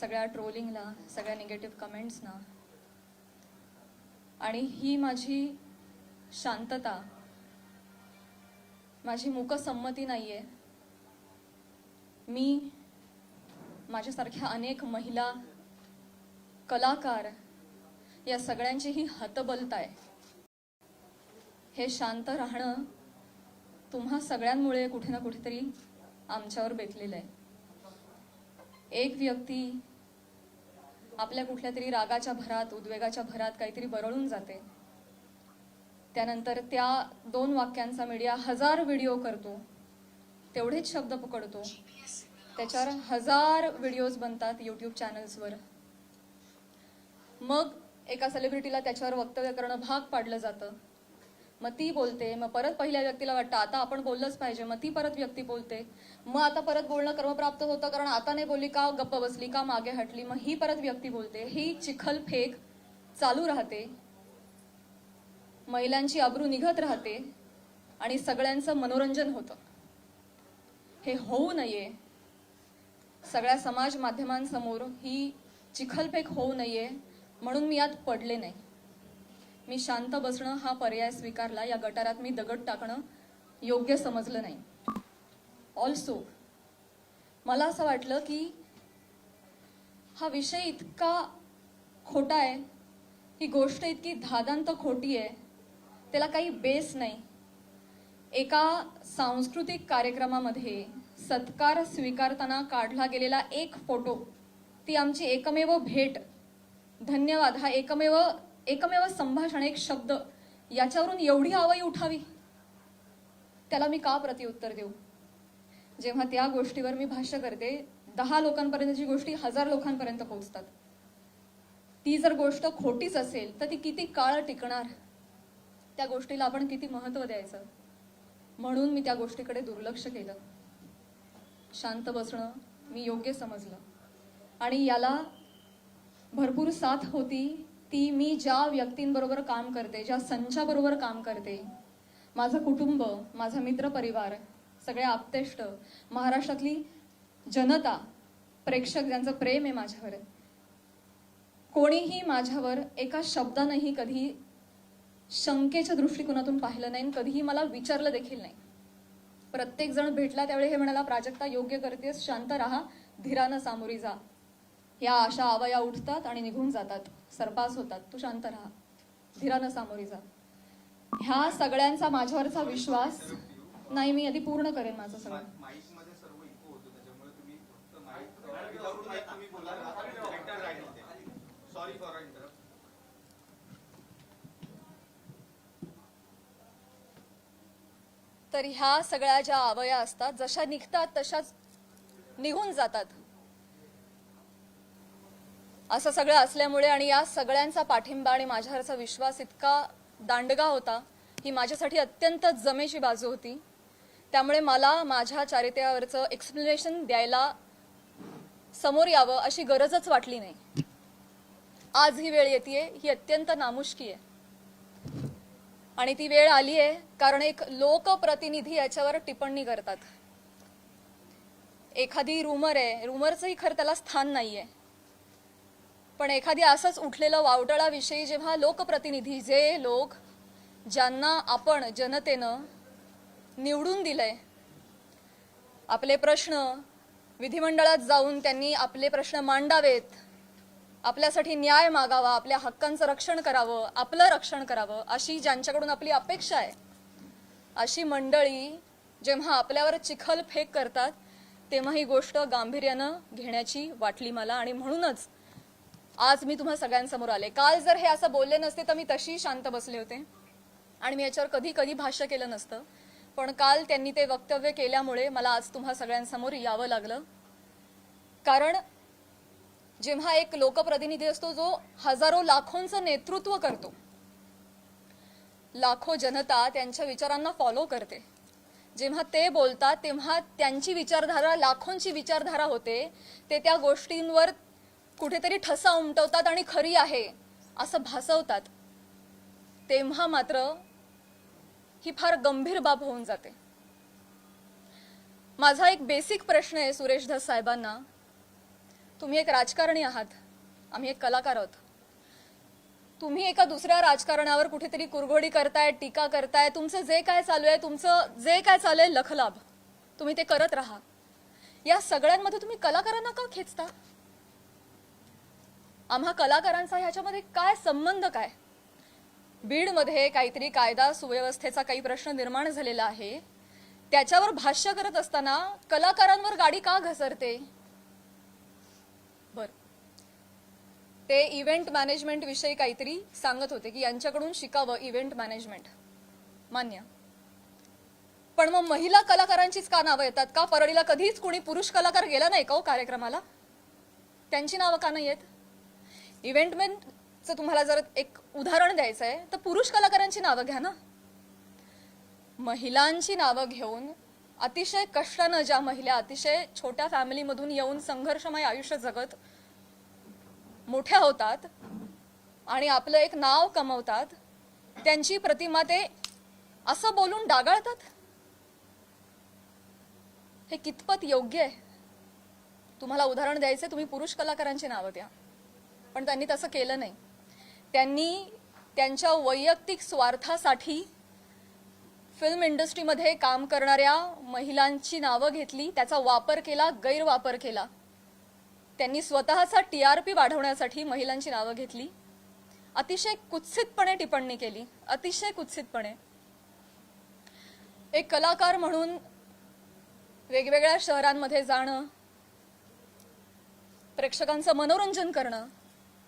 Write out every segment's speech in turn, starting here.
सगळ्या ट्रोलिंगला सगळ्या निगेटिव्ह कमेंट्सना आणि ही माझी शांतता. माझी मूकसंमती नाही आहे मी माझ्यासारख्या अनेक महिला कलाकार या सगळ्यांची ही हतबलता आहे हे शांत राहणं तुम्हा सगळ्यांमुळे कुठे ना कुठेतरी आमच्यावर बेतलेलं आहे एक व्यक्ती आपल्या कुठल्या तरी रागाच्या भरात उद्वेगाच्या भरात काहीतरी बरळून जाते. त्यानंतर त्या दोन वाक्यांचा मीडिया हजार व्हिडिओ करतो. तेवढेच शब्द पकडतो. त्याच्यावर हजार व्हिडिओज बनतात यूट्यूब चॅनल्सवर मग एका सेलिब्रिटीला त्याच्यावर वक्तव्य करणं भाग पाडलं जातं. मग ती बोलते मग परत पहिल्या व्यक्तीला वाटतं आता आपण बोललंच पाहिजे मग ती परत व्यक्ती बोलते. मग आता परत बोलणं क्रमप्राप्त होतं कारण आता नाही बोलली का गप्प बसली का मागे हटली मग ही परत व्यक्ती बोलते. ही चिखल फेक चालू राहते. महिलांची अब्रू निघत राहते आणि सगळ्यांचं मनोरंजन होतं. हे होऊ नये. सगळ्या समाज माध्यमांसमोर ही चिखलफेक होऊ नये म्हणून मी यात पडले नाही. मी शांत बसणं हा पर्याय स्वीकारला. या गटारात मी दगड टाकणं योग्य समजलं नाही. ऑल्सो मला असं वाटलं की हा विषय इतका खोटा आहे. ही गोष्ट इतकी धादांत खोटी आहे. त्याला काही बेस नाही. एका सांस्कृतिक कार्यक्रमामध्ये सत्कार स्वीकारताना काढला गेलेला एक फोटो ती आमची एकमेव भेट. धन्यवाद. हा एकमेव एकमेव संभाषण एक शब्द याच्यावरून एवढी आवई उठावी? त्याला मी का प्रतिउत्तर देऊ? जेव्हा त्या गोष्टीवर मी भाष्य करते दहा लोकांपर्यंतची गोष्टी हजार लोकांपर्यंत पोहोचतात. ती जर गोष्ट खोटीच असेल तर ती किती काळ टिकणार? त्या गोष्टीला आपण किती महत्त्व द्यायचं? म्हणून मी त्या गोष्टीकडे दुर्लक्ष केलं. शांत बसणं मी योग्य समजलं. आणि याला भरपूर साथ होती ती मी ज्या व्यक्तींबरोबर काम करते ज्या संचाबरोबर काम करते माझं कुटुंब माझा मित्रपरिवार सगळे आप्तेष्ट महाराष्ट्रातली जनता प्रेक्षक ज्यांचं प्रेम आहे माझ्यावर कोणीही माझ्यावर एका शब्दानंही कधी शंकेच्या दृष्टिकोनातून पाहिलं नाही आणि कधीही मला विचारलं देखील नाही. प्रत्येक जण भेटला त्यावेळी हे म्हणाला प्राजक्ता योग्य करतेस शांत राहा धीरानं सामोरी जा. या अशा आवया उठतात आणि निघून जातात. सरपास होतात. तू शांत राहा. धीरानं सामोरी जा. ह्या सगळ्यांचा माझ्यावरचा विश्वास नाही मी आधी पूर्ण करेन माझं सगळं. तर ह्या सगळ्या ज्या आवया असतात जशा निघतात तशाच निघून जातात. असं सगळं असल्यामुळे आणि या सगळ्यांचा पाठिंबा आणि माझ्यावरचा विश्वास इतका दांडगा होता ही माझ्यासाठी अत्यंत जमेची बाजू होती. त्यामुळे मला माझ्या चारित्र्यावरचं एक्सप्लेनेशन द्यायला समोर यावं अशी गरजच वाटली नाही. आज ही वेळ येते ही अत्यंत नामुष्की आहे. आणि ती वेळ आली आहे कारण एक लोकप्रतिनिधी याच्यावर टिप्पणी करतात. एखादी रुमर आहे रुमरचंही खरं त्याला स्थान नाही आहे पण एखादी असंच उठलेलं वावटळाविषयी जेव्हा लोकप्रतिनिधी जे लोक ज्यांना आपण जनतेनं निवडून दिलंय आपले प्रश्न विधिमंडळात जाऊन त्यांनी आपले प्रश्न मांडावेत आपल्यासाठी न्याय मागावा आपल्या हक्कांचं रक्षण करावं आपलं रक्षण करावं अशी ज्यांच्याकडून आपली अपेक्षा आहे अशी मंडळी जेव्हा आपल्यावर चिखल फेक करतात तेव्हा ही गोष्ट गांभीर्यानं घेण्याची वाटली मला आणि म्हणूनच आज मी तुम्हा सगळ्यांसमोर आले. काल जर हे असं बोलले नसते तर मी तशी शांत बसले होते. आणि मी याच्यावर कधी कधी भाष्य केलं नसतं. पण काल त्यांनी ते वक्तव्य केल्यामुळे मला आज तुम्हा सगळ्यांसमोर यावं लागलं. कारण जेव्हा एक लोकप्रतिनिधी असतो जो हजारो लाखोंचं नेतृत्व करतो. लाखो जनता त्यांच्या विचारांना फॉलो करते. जेव्हा ते बोलतात तेव्हा त्यांची विचारधारा लाखोंची विचारधारा होते. ते त्या गोष्टींवर कुठेतरी ठसा उमटवतात आणि खरी आहे असं भासवतात. तेव्हा मात्र ही फार गंभीर बाब होऊन जाते. माझा एक बेसिक प्रश्न आहे सुरेश धस साहेबांना. तुम्ही एक राजकारणी आहात आम्ही एक कलाकार आहोत. तुम्ही एका दुसऱ्या राजकारणावर कुठेतरी कुरघोडी करताय टीका करताय तुमचं जे काय चालू आहे तुमचं जे काय चालू आहे लखलाभ. तुम्ही ते करत राहा. या सगळ्यांमध्ये तुम्ही कलाकारांना का खेचता? आम्हा कलाकारांचा ह्याच्यामध्ये काय संबंध काय? बीडमध्ये काहीतरी कायदा सुव्यवस्थेचा काही प्रश्न निर्माण झालेला आहे. त्याच्यावर भाष्य करत असताना कलाकारांवर गाडी का घसरते? बर. ते इव्हेंट मॅनेजमेंट विषयी काहीतरी सांगत होते की यांच्याकडून शिकावं इव्हेंट मॅनेजमेंट मान्य. पण मग महिला कलाकारांचीच का नावं येतात? का परळीला कधीच कुणी पुरुष कलाकार गेला नाही का हो कार्यक्रमाला? त्यांची नावं का नाही येत इव्हेंटमेंटचं तुम्हाला जर एक उदाहरण द्यायचं आहे तर पुरुष कलाकारांची नावं घ्या ना. महिलांची नावं घेऊन अतिशय कष्टानं ज्या महिला अतिशय छोट्या फॅमिलीमधून येऊन संघर्षमय आयुष्य जगत मोठ्या होतात आणि आपलं एक नाव कमवतात त्यांची प्रतिमा ते असं बोलून डागाळतात? हे कितपत योग्य आहे? तुम्हाला उदाहरण द्यायचं तुम्ही पुरुष कलाकारांची नावं द्या. पण त्यांनी तसं केलं नाही. त्यांनी त्यांच्या वैयक्तिक स्वार्थासाठी फिल्म इंडस्ट्रीमध्ये काम करणाऱ्या महिलांची नावं घेतली त्याचा वापर केला गैरवापर केला. त्यांनी स्वतःचा टी आर पी वाढवण्यासाठी महिलांची नावं घेतली. अतिशय कुत्सितपणे टिप्पणी केली. अतिशय कुत्सितपणे. एक कलाकार म्हणून वेगवेगळ्या शहरांमध्ये जाणं प्रेक्षकांचं मनोरंजन करणं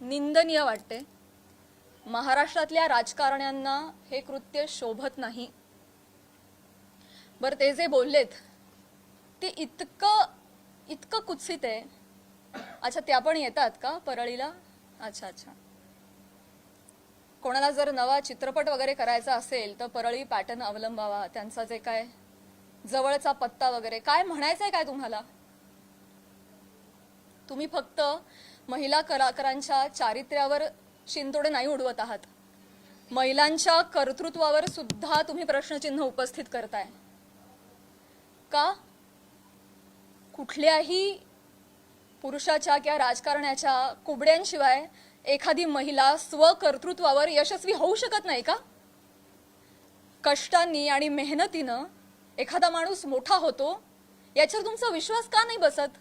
निंदनीय वाटते. महाराष्ट्रातल्या राजकारण्यांना हे कृत्य शोभत नाही. बरं ते जे बोललेत ते इतकं इतकं कुत्सित आहे. अच्छा त्या पण येतात का परळीला? अच्छा अच्छा. कोणाला जर नवा चित्रपट वगैरे करायचा असेल तर परळी पॅटर्न अवलंबावा. त्यांचा जे काय जवळचा पत्ता वगैरे. काय म्हणायचंय काय तुम्हाला? तुम्ही फक्त महिला कलाकारांच्या चारित्र्यावर शिंतोडे नाही उडवत आहात. महिलांच्या कर्तृत्वावर सुद्धा तुम्ही प्रश्नचिन्ह उपस्थित करताय. का? कुठल्याही पुरुषाच्या किंवा राजकारण्याच्या कुबड्यांशिवाय एखादी महिला स्वकर्तृत्वावर यशस्वी होऊ शकत नाही का? कष्टांनी आणि मेहनतीनं एखादा माणूस मोठा होतो याच्यावर तुमचा विश्वास का नाही बसत?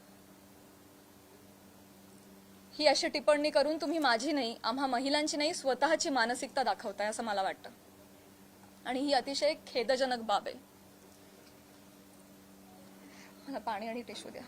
ही अशी टिप्पणी करून तुम्ही माझी नाही आम्हा महिलांची नाही स्वतःची मानसिकता दाखवताय असं मला वाटतं. आणि ही अतिशय खेदजनक बाब आहे. मला पाणी आणि टिश्यू द्या.